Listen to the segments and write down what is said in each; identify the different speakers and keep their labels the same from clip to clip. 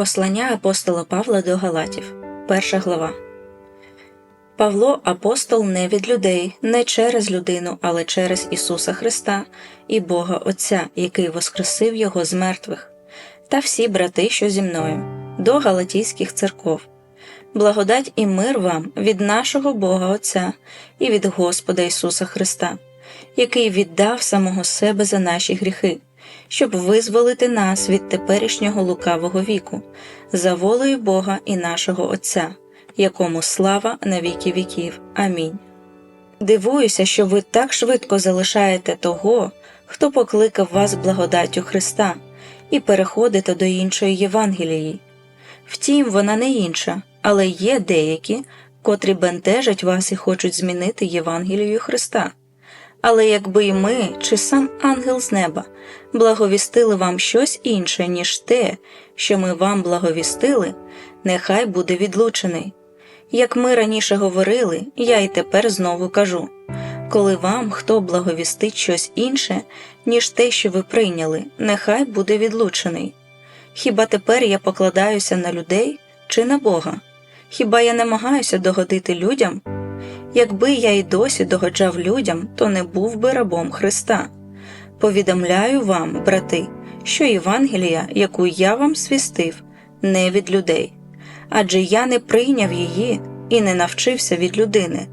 Speaker 1: Послання апостола Павла до Галатів, перша глава. Павло апостол не від людей, не через людину, але через Ісуса Христа і Бога Отця, який воскресив Його з мертвих, та всі брати, що зі мною, до Галатійських церков. Благодать і мир вам від нашого Бога Отця і від Господа Ісуса Христа, який віддав самого себе за наші гріхи щоб визволити нас від теперішнього лукавого віку, за волею Бога і нашого Отця, якому слава на віки віків. Амінь. Дивуюся, що ви так швидко залишаєте того, хто покликав вас благодаттю Христа, і переходите до іншої Євангелії. Втім, вона не інша, але є деякі, котрі бентежать вас і хочуть змінити Євангелію Христа. Але якби й ми, чи сам ангел з неба, благовістили вам щось інше, ніж те, що ми вам благовістили, нехай буде відлучений. Як ми раніше говорили, я й тепер знову кажу коли вам хто благовістить щось інше, ніж те, що ви прийняли, нехай буде відлучений. Хіба тепер я покладаюся на людей чи на Бога? Хіба я намагаюся догодити людям? Якби я й досі догоджав людям, то не був би рабом Христа. Повідомляю вам, брати, що Євангелія, яку я вам свістив, не від людей, адже я не прийняв її і не навчився від людини,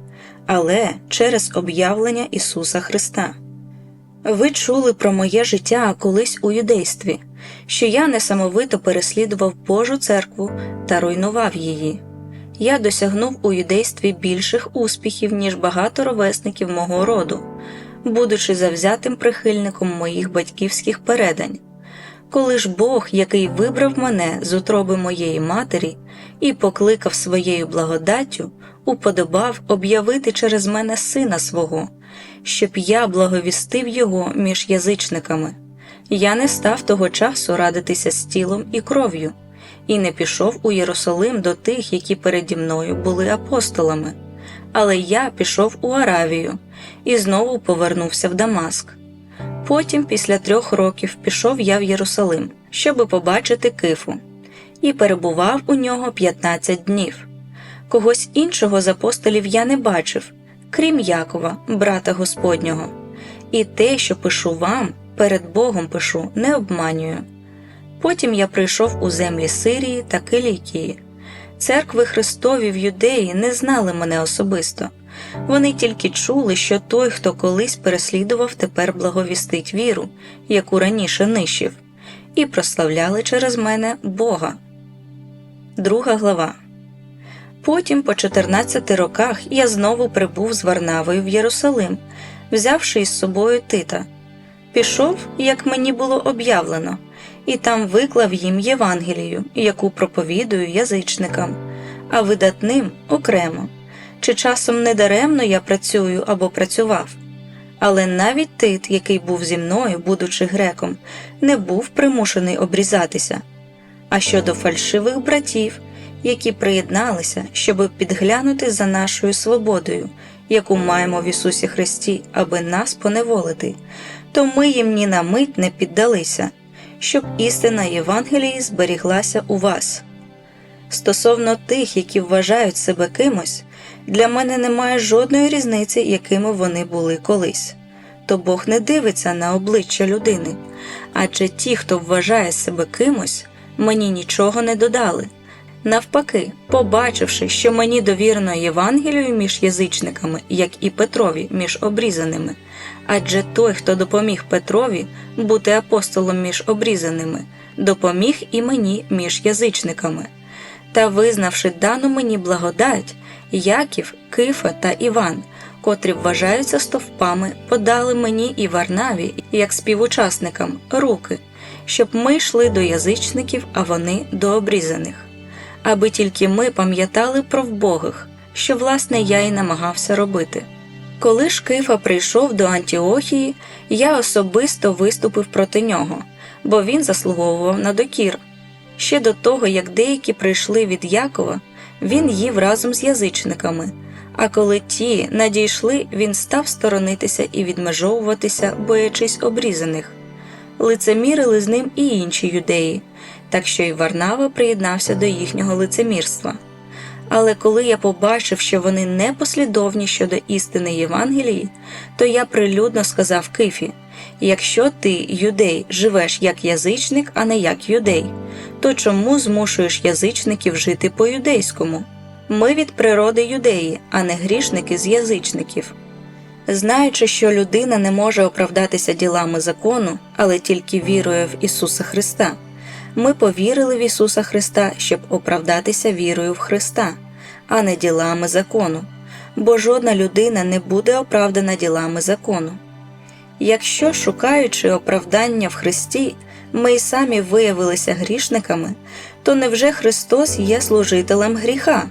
Speaker 1: але через об'явлення Ісуса Христа. Ви чули про моє життя колись у юдействі, що я несамовито переслідував Божу церкву та руйнував її. Я досягнув у юдействі більших успіхів, ніж багато ровесників мого роду, будучи завзятим прихильником моїх батьківських передань. Коли ж Бог, який вибрав мене з утроби моєї матері і покликав своєю благодаттю, уподобав об'явити через мене сина свого, щоб я благовістив його між язичниками. Я не став того часу радитися з тілом і кров'ю і не пішов у Єрусалим до тих, які переді мною були апостолами, але я пішов у Аравію і знову повернувся в Дамаск. Потім, після трьох років, пішов я в Єрусалим, щоби побачити кифу, і перебував у нього 15 днів. Когось іншого з апостолів я не бачив, крім Якова, брата Господнього, і те, що пишу вам, перед Богом пишу, не обманюю. Потім я прийшов у землі Сирії та Килікії. Церкви Христові в юдеї не знали мене особисто. Вони тільки чули, що той, хто колись переслідував, тепер благовістить віру, яку раніше нищив, і прославляли через мене Бога. Друга глава. Потім, по 14 роках, я знову прибув з Варнавою в Єрусалим, взявши із собою Тита. Пішов, як мені було об'явлено і там виклав їм Євангелію, яку проповідую язичникам, а видатним окремо. Чи часом не даремно я працюю або працював? Але навіть тит, який був зі мною, будучи греком, не був примушений обрізатися. А щодо фальшивих братів, які приєдналися, щоб підглянути за нашою свободою, яку маємо в Ісусі Христі, аби нас поневолити, то ми їм ні на мить не піддалися щоб істина Євангелії зберіглася у вас. Стосовно тих, які вважають себе кимось, для мене немає жодної різниці, якими вони були колись. То Бог не дивиться на обличчя людини, адже ті, хто вважає себе кимось, мені нічого не додали. Навпаки, побачивши, що мені довірено Євангелію між язичниками, як і Петрові між обрізаними, адже той, хто допоміг Петрові бути апостолом між обрізаними, допоміг і мені між язичниками. Та, визнавши дану мені благодать, Яків, Кифа та Іван, котрі вважаються стовпами, подали мені і Варнаві, як співучасникам, руки, щоб ми йшли до язичників, а вони до обрізаних, аби тільки ми пам'ятали про вбогих, що, власне, я й намагався робити. Коли ж Кифа прийшов до Антіохії, я особисто виступив проти нього, бо він заслуговував на докір. Ще до того, як деякі прийшли від Якова, він їв разом з язичниками, а коли ті надійшли, він став сторонитися і відмежовуватися, боячись обрізаних. Лицемірили з ним і інші юдеї, так що і Варнава приєднався до їхнього лицемірства. Але коли я побачив, що вони непослідовні щодо істини Євангелії, то я прилюдно сказав Кифі: якщо ти, юдей, живеш як язичник, а не як юдей, то чому змушуєш язичників жити по-юдейському? Ми від природи юдеї, а не грішники з язичників. Знаючи, що людина не може оправдатися ділами закону, але тільки вірою в Ісуса Христа, ми повірили в Ісуса Христа, щоб оправдатися вірою в Христа, а не ділами закону, бо жодна людина не буде оправдана ділами закону. Якщо, шукаючи оправдання в Христі, ми й самі виявилися грішниками, то невже Христос є служителем гріха?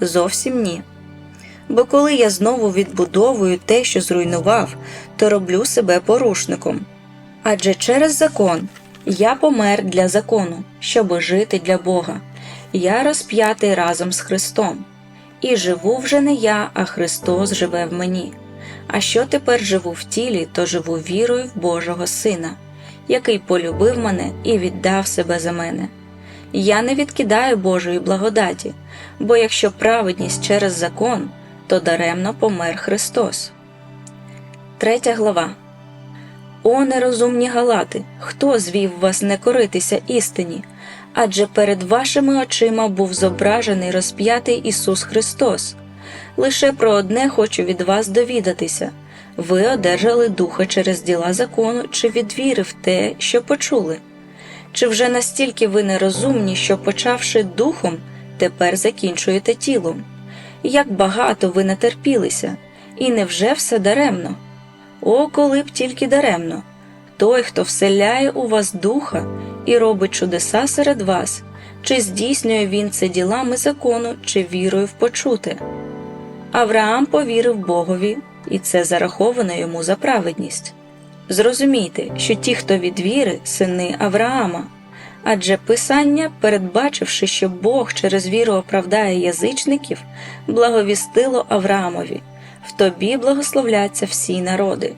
Speaker 1: Зовсім ні. Бо коли я знову відбудовую те, що зруйнував, то роблю себе порушником. Адже через закон я помер для закону, щоби жити для Бога. Я розп'ятий разом з Христом. І живу вже не я, а Христос живе в мені. А що тепер живу в тілі, то живу вірою в Божого Сина, який полюбив мене і віддав себе за мене. Я не відкидаю Божої благодаті, бо якщо праведність через закон, то даремно помер Христос. Третя глава. О нерозумні галати, хто звів вас не коритися істині? Адже перед вашими очима був зображений розп'ятий Ісус Христос. Лише про одне хочу від вас довідатися ви одержали духа через діла закону чи від віри в те, що почули? Чи вже настільки ви нерозумні, що, почавши духом, тепер закінчуєте тілом? Як багато ви натерпілися, і невже все даремно? О, коли б тільки даремно! Той, хто вселяє у вас духа і робить чудеса серед вас, чи здійснює він це ділами закону, чи вірою в почуте? Авраам повірив Богові, і це зараховано йому за праведність. Зрозумійте, що ті, хто від віри, сини Авраама, адже Писання, передбачивши, що Бог через віру оправдає язичників, благовістило Авраамові в тобі благословляться всі народи.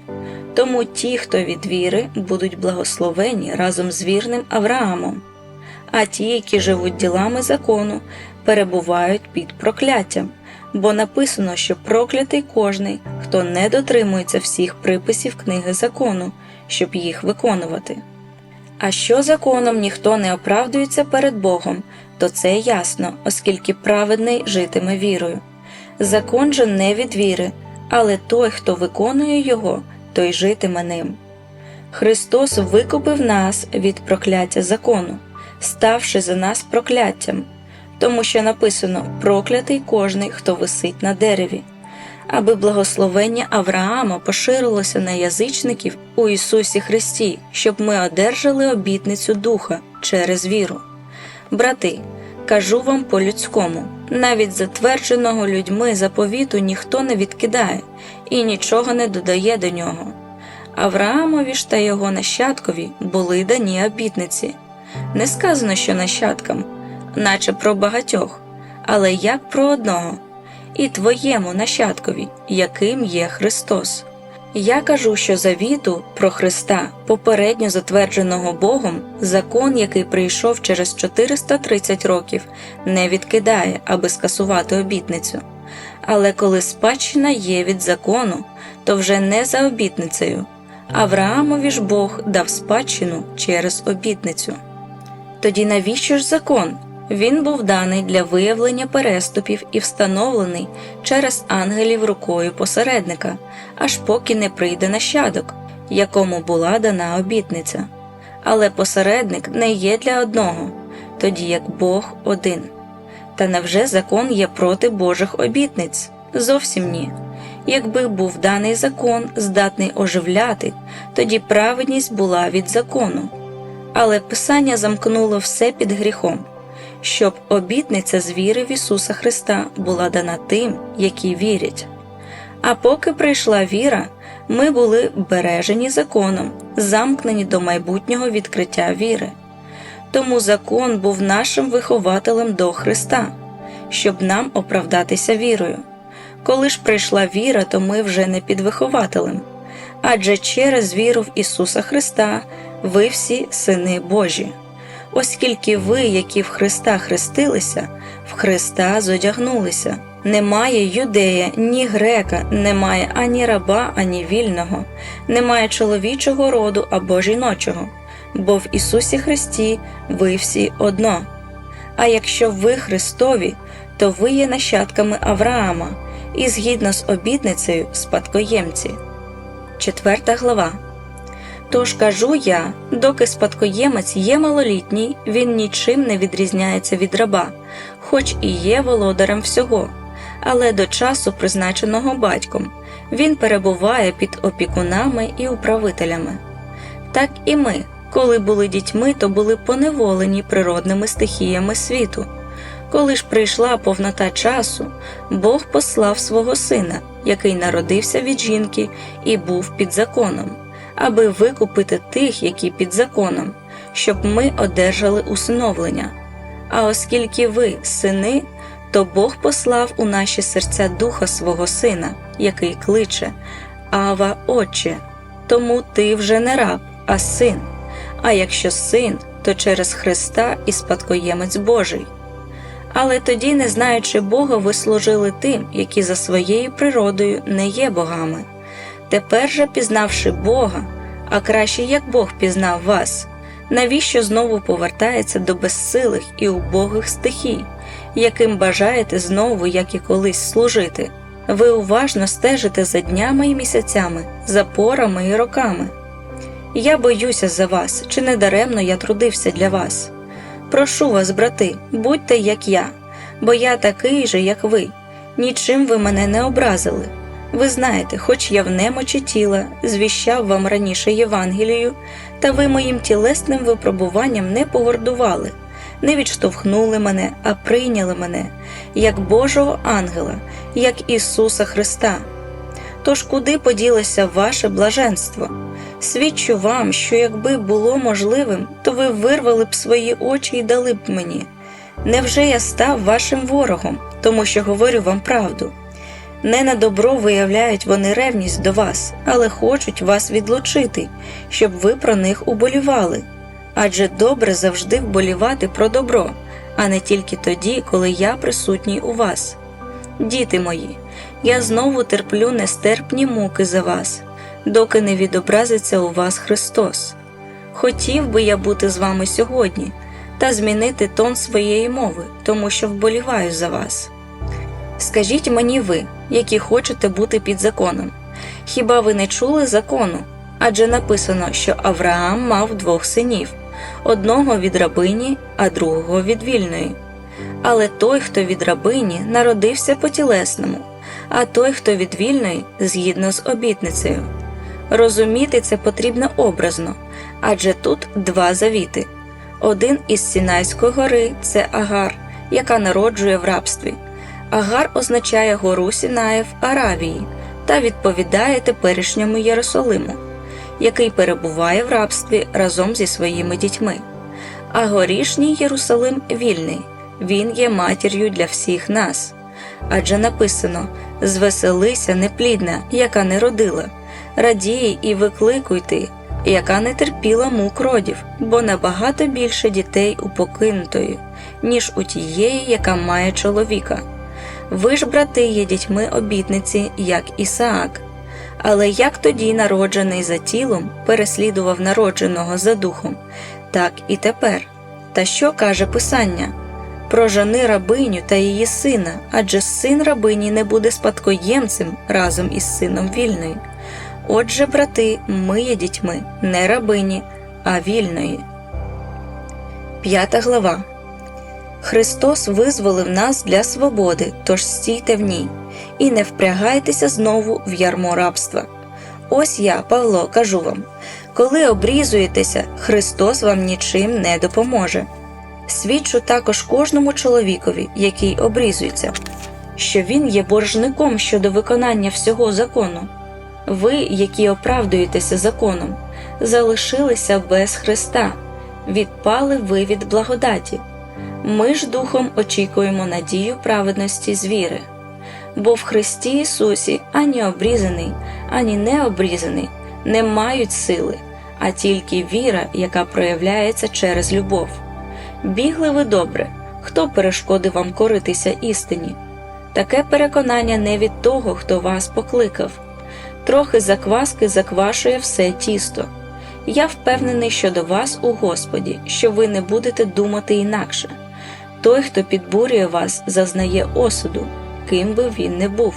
Speaker 1: Тому ті, хто від віри, будуть благословені разом з вірним Авраамом, а ті, які живуть ділами закону, перебувають під прокляттям, бо написано, що проклятий кожний, хто не дотримується всіх приписів книги закону, щоб їх виконувати. А що законом ніхто не оправдується перед Богом, то це ясно, оскільки праведний житиме вірою. Закон же не від віри, але той, хто виконує його, той житиме ним. Христос викупив нас від прокляття закону, ставши за нас прокляттям, тому що написано проклятий кожний, хто висить на дереві, аби благословення Авраама поширилося на язичників у Ісусі Христі, щоб ми одержали обітницю Духа через віру. Брати, кажу вам по-людському, навіть затвердженого людьми заповіту ніхто не відкидає і нічого не додає до нього. Авраамові ж та його нащадкові були дані обітниці. Не сказано, що нащадкам, наче про багатьох, але як про одного, і твоєму нащадкові, яким є Христос. Я кажу, що завіту про Христа, попередньо затвердженого Богом, закон, який прийшов через 430 років, не відкидає, аби скасувати обітницю. Але коли спадщина є від закону, то вже не за обітницею. Авраамові ж Бог дав спадщину через обітницю. Тоді навіщо ж закон? Він був даний для виявлення переступів і встановлений через ангелів рукою посередника, аж поки не прийде нащадок, якому була дана обітниця. Але посередник не є для одного, тоді як Бог один. Та невже закон є проти Божих обітниць? Зовсім ні. Якби був даний закон здатний оживляти, тоді праведність була від закону. Але Писання замкнуло все під гріхом, щоб обітниця з віри в Ісуса Христа була дана тим, які вірять. А поки прийшла віра, ми були бережені законом, замкнені до майбутнього відкриття віри. Тому закон був нашим вихователем до Христа, щоб нам оправдатися вірою. Коли ж прийшла віра, то ми вже не під вихователем, адже через віру в Ісуса Христа ви всі сини Божі. Оскільки ви, які в Христа хрестилися, в Христа зодягнулися. Немає юдея, ні грека, немає ані раба, ані вільного, немає чоловічого роду або жіночого, бо в Ісусі Христі ви всі одно. А якщо ви Христові, то ви є нащадками Авраама і згідно з обітницею спадкоємці. Четверта глава. Тож кажу я, доки спадкоємець є малолітній, він нічим не відрізняється від раба, хоч і є володарем всього, але до часу, призначеного батьком, він перебуває під опікунами і управителями. Так і ми, коли були дітьми, то були поневолені природними стихіями світу. Коли ж прийшла повнота часу, Бог послав свого сина, який народився від жінки і був під законом, аби викупити тих, які під законом, щоб ми одержали усиновлення. А оскільки ви сини, то Бог послав у наші серця духа свого сина, який кличе Ава, Отче, тому ти вже не раб, а син. А якщо син, то через Христа і спадкоємець Божий. Але тоді, не знаючи Бога, ви служили тим, які за своєю природою не є богами. Тепер же, пізнавши Бога, а краще як Бог пізнав вас, навіщо знову повертається до безсилих і убогих стихій, яким бажаєте знову, як і колись служити? Ви уважно стежите за днями і місяцями, за порами і роками. Я боюся за вас, чи не даремно я трудився для вас. Прошу вас, брати, будьте як я, бо я такий же, як ви. Нічим ви мене не образили. Ви знаєте, хоч я в немочі тіла звіщав вам раніше Євангелію, та ви моїм тілесним випробуванням не погордували, не відштовхнули мене, а прийняли мене, як Божого ангела, як Ісуса Христа. Тож куди поділося ваше блаженство? Свідчу вам, що якби було можливим, то ви вирвали б свої очі і дали б мені. Невже я став вашим ворогом, тому що говорю вам правду? Не на добро виявляють вони ревність до вас, але хочуть вас відлучити, щоб ви про них уболівали. Адже добре завжди вболівати про добро, а не тільки тоді, коли я присутній у вас. Діти мої, я знову терплю нестерпні муки за вас, доки не відобразиться у вас Христос. Хотів би я бути з вами сьогодні та змінити тон своєї мови, тому що вболіваю за вас. Скажіть мені ви, які хочете бути під законом, хіба ви не чули закону? Адже написано, що Авраам мав двох синів одного від рабині, а другого від вільної. Але той, хто від рабині, народився по тілесному, а той, хто від вільної, згідно з обітницею. Розуміти це потрібно образно, адже тут два завіти. Один із Сінайської гори це Агар, яка народжує в рабстві. Агар означає гору Сінає в Аравії та відповідає теперішньому Єрусалиму, який перебуває в рабстві разом зі своїми дітьми. А горішній Єрусалим вільний, він є матір'ю для всіх нас. Адже написано Звеселися, неплідна, яка не родила, радій і викликуй ти, яка не терпіла мук родів, бо набагато більше дітей у покинутої, ніж у тієї, яка має чоловіка. Ви ж, брати, є дітьми обітниці, як Ісаак. Але як тоді народжений за тілом переслідував народженого за духом, так і тепер. Та що каже Писання? Прожени рабиню та її сина, адже син рабині не буде спадкоємцем разом із сином вільної. Отже, брати, ми є дітьми не рабині, а вільної. П'ята глава Христос визволив нас для свободи, тож стійте в ній, і не впрягайтеся знову в ярмо рабства. Ось я, Павло, кажу вам коли обрізуєтеся, Христос вам нічим не допоможе. Свідчу також кожному чоловікові, який обрізується, що він є боржником щодо виконання всього закону. Ви, які оправдуєтеся законом, залишилися без Христа, відпали ви від благодаті. Ми ж духом очікуємо надію праведності з віри. Бо в Христі Ісусі ані обрізаний, ані необрізаний не мають сили, а тільки віра, яка проявляється через любов. Бігли ви добре, хто перешкодив вам коритися істині? Таке переконання не від того, хто вас покликав. Трохи закваски заквашує все тісто. Я впевнений щодо вас у Господі, що ви не будете думати інакше. Той, хто підбурює вас, зазнає осуду, ким би він не був.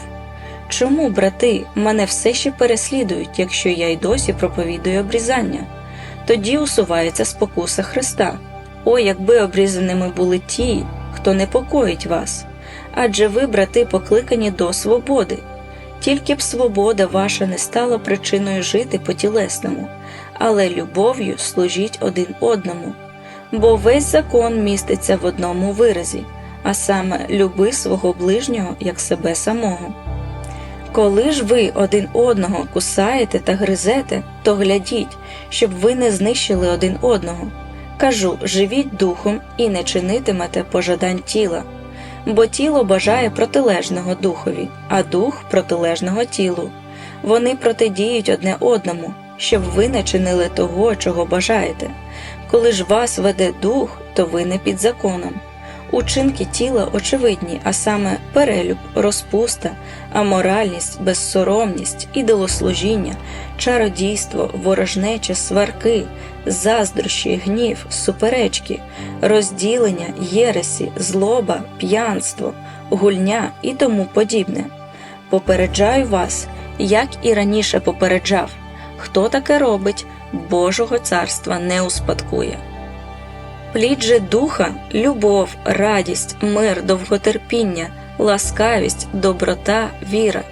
Speaker 1: Чому, брати, мене все ще переслідують, якщо я й досі проповідую обрізання? Тоді усувається спокуса Христа. О, якби обрізаними були ті, хто непокоїть вас. Адже ви, брати, покликані до свободи. Тільки б свобода ваша не стала причиною жити по тілесному, але любов'ю служіть один одному. Бо весь закон міститься в одному виразі, а саме люби свого ближнього як себе самого. Коли ж ви один одного кусаєте та гризете, то глядіть, щоб ви не знищили один одного. Кажу, живіть духом і не чинитимете пожадань тіла, бо тіло бажає протилежного духові, а дух протилежного тілу. Вони протидіють одне одному, щоб ви не чинили того, чого бажаєте. Коли ж вас веде дух, то ви не під законом. Учинки тіла очевидні, а саме перелюб, розпуста, аморальність, безсоромність, ідолослужіння, чародійство, ворожнече, сварки, заздрощі, гнів, суперечки, розділення, єресі, злоба, п'янство, гульня і тому подібне. Попереджаю вас, як і раніше попереджав, хто таке робить, Божого царства не успадкує. Плід же духа, любов, радість, мир, довготерпіння, ласкавість, доброта, віра,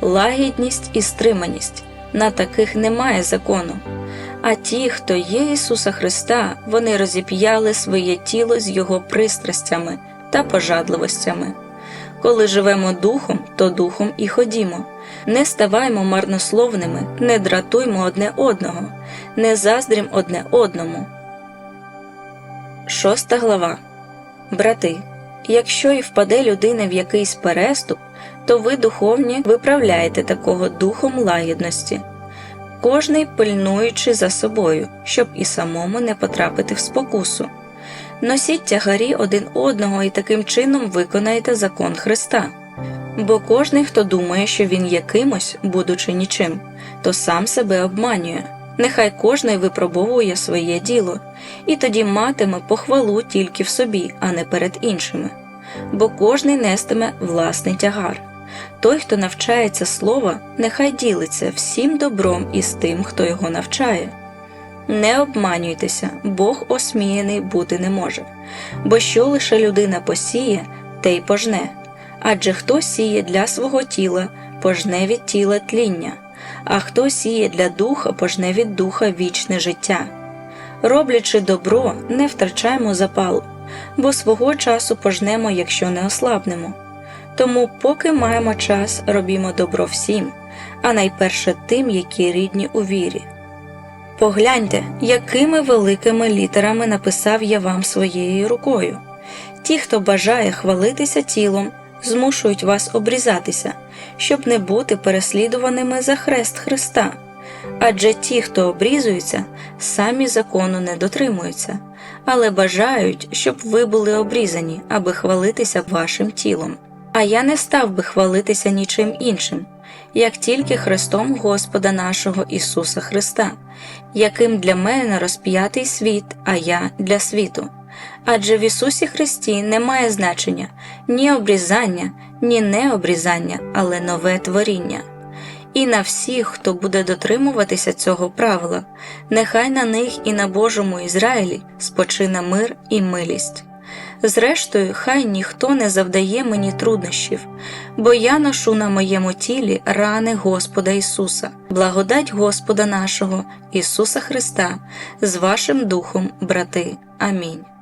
Speaker 1: лагідність і стриманість. На таких немає закону. А ті, хто є Ісуса Христа, вони розіп'яли своє тіло з Його пристрастями та пожадливостями. Коли живемо духом, то духом і ходімо. Не ставаймо марнословними, не дратуймо одне одного, не заздрім одне одному. Шоста глава. Брати, якщо і впаде людина в якийсь переступ, то ви, духовні, виправляєте такого духом лагідності, кожний пильнуючи за собою, щоб і самому не потрапити в спокусу. Носіть тягарі один одного і таким чином виконаєте закон Христа. Бо кожний, хто думає, що він є кимось, будучи нічим, то сам себе обманює. Нехай кожний випробовує своє діло, і тоді матиме похвалу тільки в собі, а не перед іншими. Бо кожний нестиме власний тягар. Той, хто навчається слова, нехай ділиться всім добром із тим, хто його навчає. Не обманюйтеся, Бог осміяний бути не може, бо що лише людина посіє, те й пожне. Адже хто сіє для свого тіла, пожне від тіла тління, а хто сіє для духа, пожне від духа вічне життя. Роблячи добро, не втрачаємо запалу, бо свого часу пожнемо, якщо не ослабнемо. Тому, поки маємо час, робімо добро всім, а найперше тим, які рідні у вірі. Погляньте, якими великими літерами написав я вам своєю рукою. Ті, хто бажає хвалитися тілом, змушують вас обрізатися, щоб не бути переслідуваними за хрест Христа. Адже ті, хто обрізуються, самі закону не дотримуються, але бажають, щоб ви були обрізані, аби хвалитися вашим тілом. А я не став би хвалитися нічим іншим, як тільки Христом Господа нашого Ісуса Христа, яким для мене розп'ятий світ, а я для світу. Адже в Ісусі Христі немає значення ні обрізання, ні необрізання, але нове творіння. І на всіх, хто буде дотримуватися цього правила, нехай на них і на Божому Ізраїлі спочине мир і милість. Зрештою, хай ніхто не завдає мені труднощів, бо я ношу на моєму тілі рани Господа Ісуса, благодать Господа нашого Ісуса Христа з вашим духом, брати. Амінь.